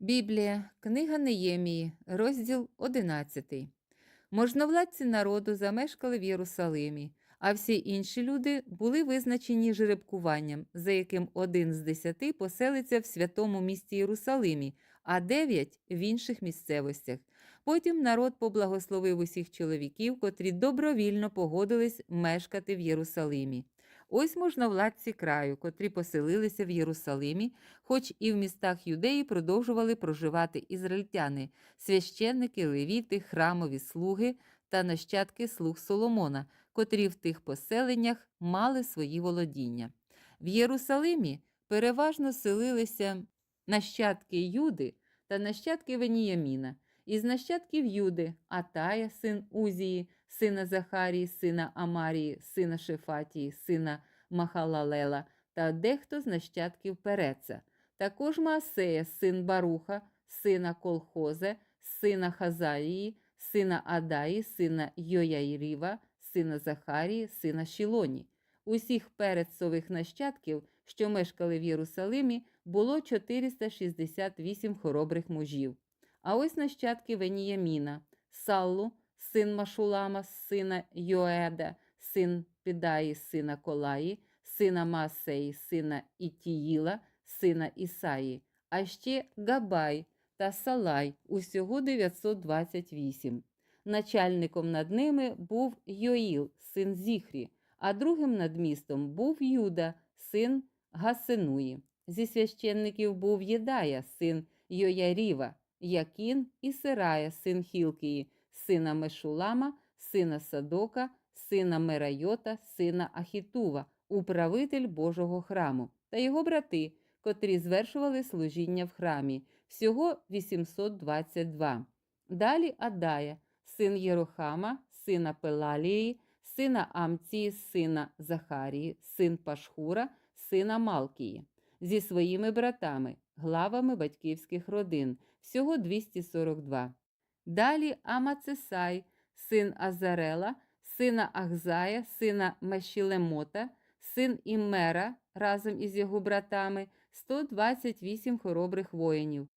Біблія, книга Неємії, розділ 11. Можновладці народу замешкали в Єрусалимі, а всі інші люди були визначені жеребкуванням, за яким один з десяти поселиться в святому місті Єрусалимі, а дев'ять в інших місцевостях. Потім народ поблагословив усіх чоловіків, котрі добровільно погодились мешкати в Єрусалимі. Ось можновладці краю, котрі поселилися в Єрусалимі, хоч і в містах юдеї продовжували проживати ізраїльтяни, священники, левіти, храмові слуги та нащадки слуг Соломона, котрі в тих поселеннях мали свої володіння. В Єрусалимі переважно селилися нащадки Юди та нащадки Веніяміна. Із нащадків Юди Атая, син Узії, сина Захарії, сина Амарії, сина Шефатії, сина Махалалела та дехто з нащадків Переца. Також Маасея, син Баруха, сина Колхозе, сина Хазаїї, сина Адаї, сина Йояйріва, сина Захарії, сина Шілоні. Усіх перецових нащадків, що мешкали в Єрусалимі, було 468 хоробрих мужів. А ось нащадки Веніяміна, Саллу, син Машулама, сина Йоеда, син Підаї, сина Колаї, сина Маасеї, сина Ітіїла, сина Ісаї, а ще Габай та Салай, усього 928. Начальником над ними був Йоїл, син Зіхрі, а другим над містом був Юда, син Гасенуї. Зі священників був Єдая, син Йояріва, Якін і Сирая, син Хілкії, сина Мешулама, сина Садока, сина Мерайота, сина Ахітува, управитель Божого храму, та його брати, котрі звершували служіння в храмі, всього 822. Далі Адая, син Єрохама, сина Пелалії, сина Амції, сина Захарії, син Пашхура, сина Малкії, зі своїми братами, главами батьківських родин, всього 242. Далі Амацесай, син Азарела, сина Ахзая, сина Мешілемота, син Іммера разом із його братами 128 хоробрих воїнів.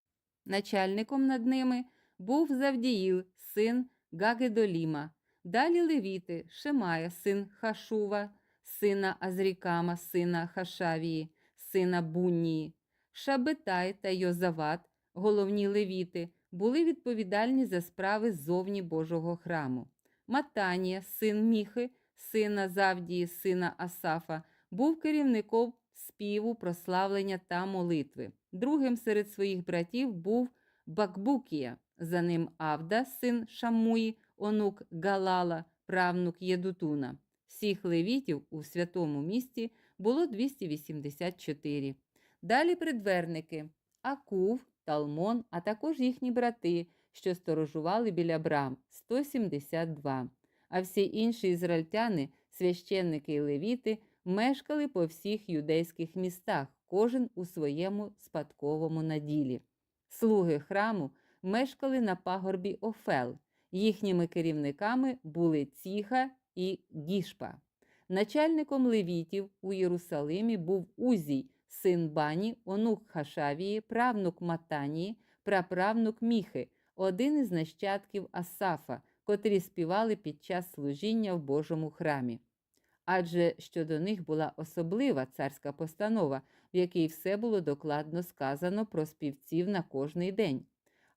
Начальником над ними був Завдіїл, син Гагедоліма. Далі левіти, Шемая, син Хашува, сина Азрікама, сина Хашавії, сина Буннії, Шабетай та Йозават, головні левіти, були відповідальні за справи ззовні Божого храму. Матанія, син Міхи, сина Завдії, сина Асафа, був керівником співу, прославлення та молитви. Другим серед своїх братів був Бакбукія, за ним Авда, син Шамуї, онук Галала, правнук Єдутуна. Всіх левітів у святому місті було 284. Далі придверники Акув, Талмон, а також їхні брати, що сторожували біля брам 172. А всі інші ізраїльтяни, священники і левіти, мешкали по всіх юдейських містах, кожен у своєму спадковому наділі. Слуги храму мешкали на пагорбі Офел. Їхніми керівниками були Ціха і Гішпа. Начальником левітів у Єрусалимі був Узій, син Бані, онук Хашавії, правнук Матанії, праправнук Міхи, один із нащадків Асафа, котрі співали під час служіння в Божому храмі. Адже щодо них була особлива царська постанова, в якій все було докладно сказано про співців на кожний день.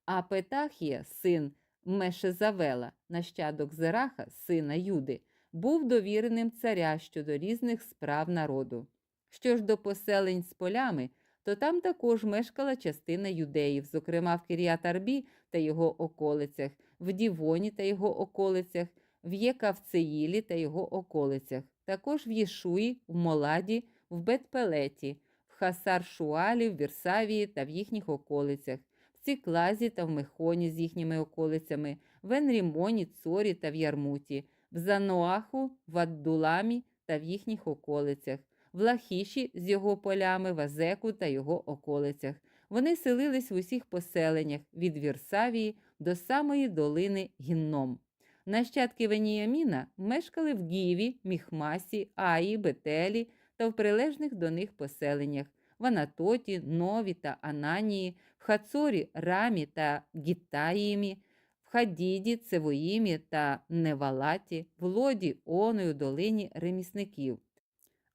А Петахія, син Мешезавела, нащадок Зераха, сина Юди, був довіреним царя щодо різних справ народу. Що ж до поселень з полями, то там також мешкала частина юдеїв, зокрема в Кір'ят-Арбі та його околицях, в Дівоні та його околицях, в Єкавцеїлі та його околицях, також в Єшуї, в Моладі, в Бетпелеті, в Хасар-Шуалі, в Вірсавії та в їхніх околицях, в Ціклазі та в Мехоні з їхніми околицями, в Енрімоні, Цорі та в Ярмуті, в Заноаху, в Аддуламі та в їхніх околицях в Лахіші з його полями, в Азеку та його околицях. Вони селились в усіх поселеннях від Вірсавії до самої долини Гінном. Нащадки Веніяміна мешкали в Гіві, Міхмасі, Аї, Бетелі та в прилежних до них поселеннях. в Анатоті, Нові та Ананії, в Хацорі, Рамі та Гіттаїмі, в Хадіді, Цевоїмі та Невалаті, в Лоді, Оною, долині ремісників.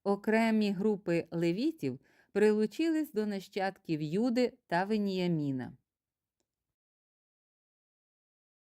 Окремі групи левітів прилучились до нащадків Юди та Веніяміна.